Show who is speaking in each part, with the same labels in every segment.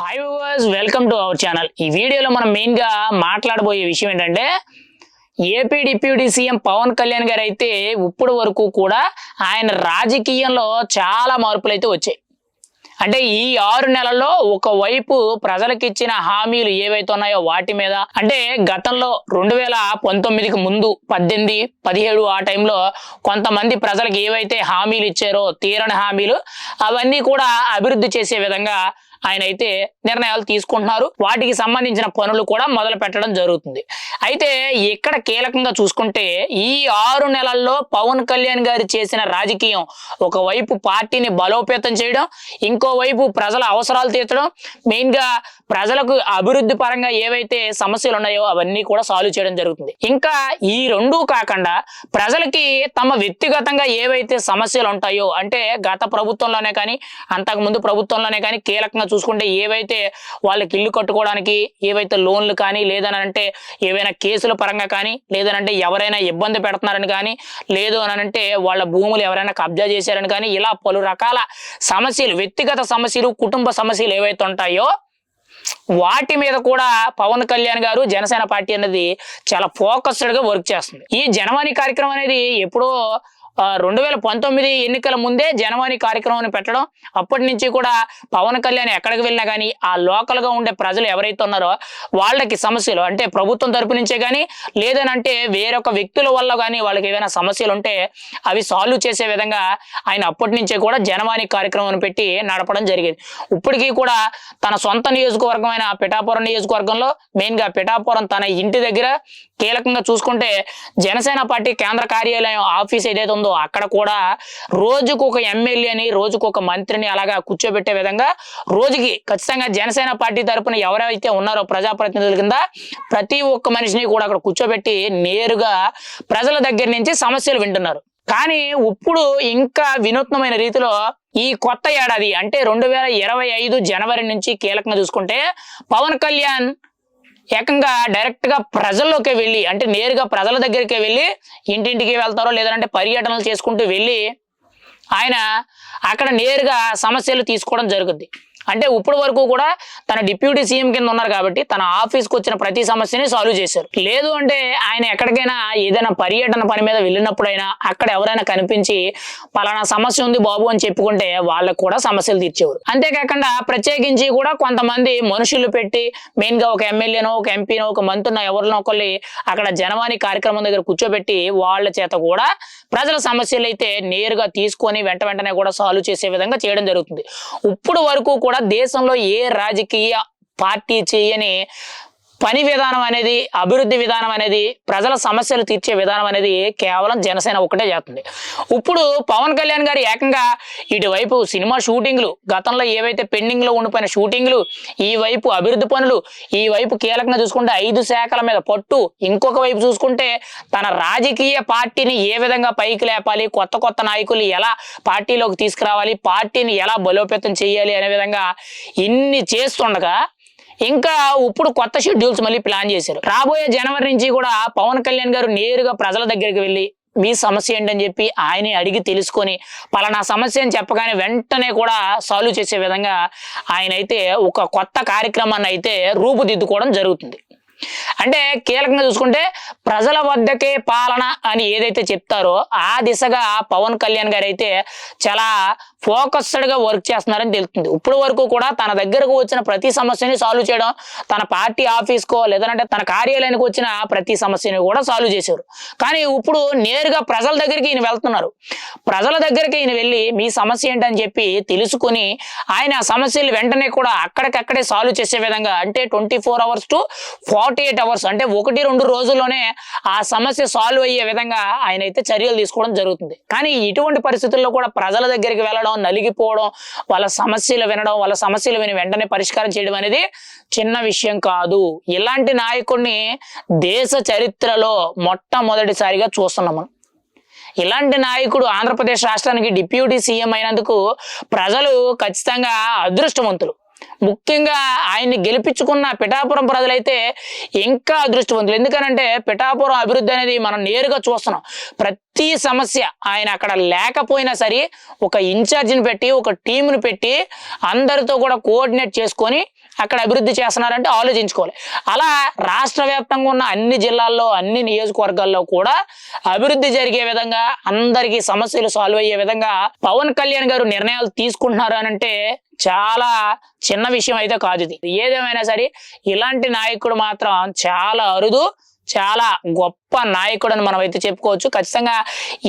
Speaker 1: Hi viewers welcome to our channel ఈ వీడియోలో మనం మెయిన్గా మాట్లాడబోయే విషయం ఏంటంటే AP deputy CM Pawan Kalyan garu అయితే ఇప్పుడు వరకు కూడా ఆయన రాజకీయంలో చాలా మార్పులు అయితే వచ్చాయి. అంటే ఈ ఆరు నెలల్లో ఒకవైపు ప్రజలకు ఇచ్చిన హామీలు ఏవైతే ఉన్నాయో వాటి మీద అంటే గతంలో రెండు వేల పంతొమ్మిదికి ముందు పద్దెనిమిది పదిహేడు ఆ టైంలో కొంతమంది ప్రజలకు ఏవైతే హామీలు ఇచ్చారో తీరని హామీలు అవన్నీ కూడా అభివృద్ధి చేసే విధంగా ఆయన అయితే నిర్ణయాలు తీసుకుంటున్నారు. వాటికి సంబంధించిన పనులు కూడా మొదలు పెట్టడం జరుగుతుంది. అయితే ఇక్కడ కీలకంగా చూసుకుంటే ఈ ఆరు నెలల్లో పవన్ కళ్యాణ్ గారు చేసిన రాజకీయం ఒకవైపు పార్టీని బలోపేతం చేయడం ఇంకోవైపు ప్రజల అవసరాలు తీర్చడం మెయిన్గా ప్రజలకు అభివృద్ధి పరంగా ఏవైతే సమస్యలు ఉన్నాయో అవన్నీ కూడా సాల్వ్ చేయడం జరుగుతుంది. ఇంకా ఈ రెండూ కాకుండా ప్రజలకి తమ వ్యక్తిగతంగా ఏవైతే సమస్యలు ఉంటాయో అంటే గత ప్రభుత్వంలోనే కానీ అంతకు ముందు ప్రభుత్వంలోనే కానీ కీలకంగా చూసుకుంటే ఏవైతే వాళ్ళకి ఇల్లు కట్టుకోవడానికి ఏవైతే లోన్లు కానీ లేదనంటే ఏవైనా కేసుల పరంగా కానీ లేదనంటే ఎవరైనా ఇబ్బంది పెడుతున్నారని కానీ లేదు అని అంటే వాళ్ళ భూములు ఎవరైనా కబ్జా చేశారని కానీ ఇలా పలు రకాల సమస్యలు వ్యక్తిగత సమస్యలు కుటుంబ సమస్యలు ఏవైతే ఉంటాయో వాటి మీద కూడా పవన్ కళ్యాణ్ గారు జనసేన పార్టీ అనేది చాలా ఫోకస్డ్గా వర్క్ చేస్తుంది. ఈ జనవాణి కార్యక్రమం అనేది ఎప్పుడో రెండు వేల పంతొమ్మిది ఎన్నికల ముందే జనవాణి కార్యక్రమాన్ని పెట్టడం అప్పటి నుంచి కూడా పవన్ కళ్యాణ్ ఎక్కడికి వెళ్ళినా కానీ ఆ లోకల్గా ఉండే ప్రజలు ఎవరైతే ఉన్నారో వాళ్ళకి సమస్యలు అంటే ప్రభుత్వం తరపు నుంచే కానీ లేదనంటే వేరొక వ్యక్తుల వల్ల కానీ వాళ్ళకి ఏమైనా సమస్యలు ఉంటే అవి సాల్వ్ చేసే విధంగా ఆయన అప్పటి నుంచే కూడా జనవాణి కార్యక్రమాన్ని పెట్టి నడపడం జరిగేది. ఇప్పటికీ కూడా తన సొంత నియోజకవర్గమైన పిఠాపురం నియోజకవర్గంలో మెయిన్గా పిఠాపురం తన ఇంటి దగ్గర కీలకంగా చూసుకుంటే జనసేన పార్టీ కేంద్ర కార్యాలయం ఆఫీస్ ఏదైతే ఉందో అక్కడ కూడా రోజుకు ఒక ఎమ్మెల్యేని రోజుకు ఒక మంత్రిని అలాగా కూర్చోబెట్టే విధంగా రోజుకి ఖచ్చితంగా జనసేన పార్టీ తరపున ఎవరైతే ఉన్నారో ప్రజాప్రతినిధుల కింద ప్రతి ఒక్క మనిషిని కూడా అక్కడ కూర్చోబెట్టి నేరుగా ప్రజల దగ్గర నుంచి సమస్యలు వింటున్నారు. కానీ ఇప్పుడు ఇంకా వినూత్నమైన రీతిలో ఈ కొత్త ఏడాది అంటే రెండు వేల ఇరవై ఐదు జనవరి నుంచి కీలకంగా చూసుకుంటే పవన్ కళ్యాణ్ ఏకంగా డైరెక్ట్గా ప్రజల్లోకి వెళ్ళి అంటే నేరుగా ప్రజల దగ్గరికి వెళ్ళి ఇంటింటికి వెళ్తారో లేదంటే పర్యటనలు చేసుకుంటూ వెళ్ళి ఆయన అక్కడ నేరుగా సమస్యలు తీసుకోవడం జరుగుద్ది. అంటే ఇప్పటి వరకు కూడా తన డిప్యూటీ సీఎం కింద ఉన్నారు కాబట్టి తన ఆఫీస్కి వచ్చిన ప్రతి సమస్యని సాల్వ్ చేశారు. లేదు అంటే ఆయన ఎక్కడికైనా ఏదైనా పర్యటన పని మీద వెళ్ళినప్పుడైనా అక్కడ ఎవరైనా కనిపించి పలానా సమస్య ఉంది బాబు అని చెప్పుకుంటే వాళ్ళకు కూడా సమస్యలు తీర్చేవారు. అంతేకాకుండా ప్రత్యేకించి కూడా కొంతమంది మనుషులు పెట్టి మెయిన్గా ఒక ఎమ్మెల్యేనో ఒక ఎంపీనో ఒక మంత్రినో ఎవరినో ఒకళ్ళు అక్కడ జనవాణి కార్యక్రమం దగ్గర కూర్చోబెట్టి వాళ్ళ చేత కూడా ప్రజల సమస్యలు అయితే నేరుగా తీసుకొని వెంట వెంటనే కూడా సాల్వ్ చేసే విధంగా చేయడం జరుగుతుంది. ఇప్పుడు వరకు కూడా కూడా దేశంలో ఏ రాజకీయ పార్టీ చేయని పని విధానం అనేది అభివృద్ధి విధానం అనేది ప్రజల సమస్యలు తీర్చే విధానం అనేది కేవలం జనసేన ఒకటే చేస్తుంది. ఇప్పుడు పవన్ కళ్యాణ్ గారు ఏకంగా ఇటువైపు సినిమా షూటింగ్లు గతంలో ఏవైతే పెండింగ్లో ఉండిపోయిన షూటింగ్లు ఈ వైపు అభివృద్ధి పనులు ఈ వైపు కీలకంగా చూసుకుంటే ఐదు శాఖల మీద పట్టు ఇంకొక వైపు చూసుకుంటే తన రాజకీయ పార్టీని ఏ విధంగా పైకి లేపాలి కొత్త కొత్త నాయకులు ఎలా పార్టీలోకి తీసుకురావాలి పార్టీని ఎలా బలోపేతం చేయాలి అనే విధంగా ఇన్ని చేస్తుండగా ఇంకా ఇప్పుడు కొత్త షెడ్యూల్స్ మళ్ళీ ప్లాన్ చేశారు. రాబోయే జనవరి నుంచి కూడా పవన్ కళ్యాణ్ గారు నేరుగా ప్రజల దగ్గరికి వెళ్ళి మీ సమస్య ఏంటని చెప్పి ఆయనే అడిగి తెలుసుకొని పలానా సమస్య అని చెప్పగానే వెంటనే కూడా సాల్వ్ చేసే విధంగా ఆయన అయితే ఒక కొత్త కార్యక్రమాన్ని అయితే రూపుదిద్దుకోవడం జరుగుతుంది. అంటే కీలకంగా చూసుకుంటే ప్రజల వద్దకే పాలన అని ఏదైతే చెప్తారో ఆ దిశగా పవన్ కళ్యాణ్ గారు అయితే చాలా ఫోకస్డ్గా వర్క్ చేస్తున్నారని తెలుస్తుంది. ఇప్పుడు వరకు కూడా తన దగ్గరకు వచ్చిన ప్రతి సమస్యని సాల్వ్ చేయడం తన పార్టీ ఆఫీస్కో లేదంటే తన కార్యాలయానికి వచ్చిన ప్రతి సమస్యని కూడా సాల్వ్ చేశారు. కానీ ఇప్పుడు నేరుగా ప్రజల దగ్గరికి ఈయన వెళ్తున్నారు. ప్రజల దగ్గరికి ఈయన వెళ్ళి మీ సమస్య ఏంటని చెప్పి తెలుసుకొని ఆయన ఆ సమస్యలు వెంటనే కూడా అక్కడికక్కడే సాల్వ్ చేసే విధంగా అంటే twenty four hours to forty eight hours అంటే ఒకటి రెండు రోజుల్లోనే ఆ సమస్య సాల్వ్ అయ్యే విధంగా ఆయన అయితే చర్యలు తీసుకోవడం జరుగుతుంది. కానీ ఇటువంటి పరిస్థితుల్లో కూడా ప్రజల దగ్గరికి వెళ్ళడం నలిగిపోవడం వాళ్ళ సమస్యలు వినడం వాళ్ళ సమస్యలు విని వెంటనే పరిష్కారం చేయడం అనేది చిన్న విషయం కాదు. ఇలాంటి నాయకుడిని దేశ చరిత్రలో మొట్టమొదటిసారిగా చూస్తున్నాం మనం. ఇలాంటి నాయకుడు ఆంధ్రప్రదేశ్ రాష్ట్రానికి డిప్యూటీ సీఎం అయినందుకు ప్రజలు ఖచ్చితంగా అదృష్టవంతులు. ముఖ్యంగా ఆయన్ని గెలిపించుకున్న పిఠాపురం ప్రజలైతే ఇంకా అదృష్టవంతులు. ఎందుకనంటే పిఠాపురం అభివృద్ధి అనేది మనం నేరుగా చూస్తున్నాం. ప్రతి సమస్య ఆయన అక్కడ లేకపోయినా సరే ఒక ఇన్ఛార్జిని పెట్టి ఒక టీంని పెట్టి అందరితో కూడా కోఆర్డినేట్ చేసుకొని అక్కడ అభివృద్ధి చేస్తున్నారంటే ఆలోచించుకోవాలి. అలా రాష్ట్ర వ్యాప్తంగా ఉన్న అన్ని జిల్లాల్లో అన్ని నియోజకవర్గాల్లో కూడా అభివృద్ధి జరిగే విధంగా అందరికీ సమస్యలు సాల్వ్ అయ్యే విధంగా పవన్ కళ్యాణ్ గారు నిర్ణయాలు తీసుకుంటున్నారు అని అంటే చాలా చిన్న విషయం అయితే కాదు ఇది. ఏదేమైనా సరే ఇలాంటి నాయకుడు మాత్రం చాలా అరుదు చాలా గొప్ప నాయకుడు అని మనం అయితే చెప్పుకోవచ్చు. ఖచ్చితంగా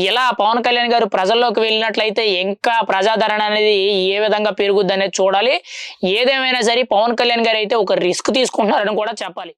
Speaker 1: ఇలా పవన్ కళ్యాణ్ గారు ప్రజల్లోకి వెళ్ళినట్లయితే ఇంకా ప్రజాదరణ అనేది ఏ విధంగా పెరుగుద్ది అనేది చూడాలి. ఏదేమైనా సరే పవన్ కళ్యాణ్ గారు అయితే ఒక రిస్క్ తీసుకుంటున్నారని కూడా చెప్పాలి.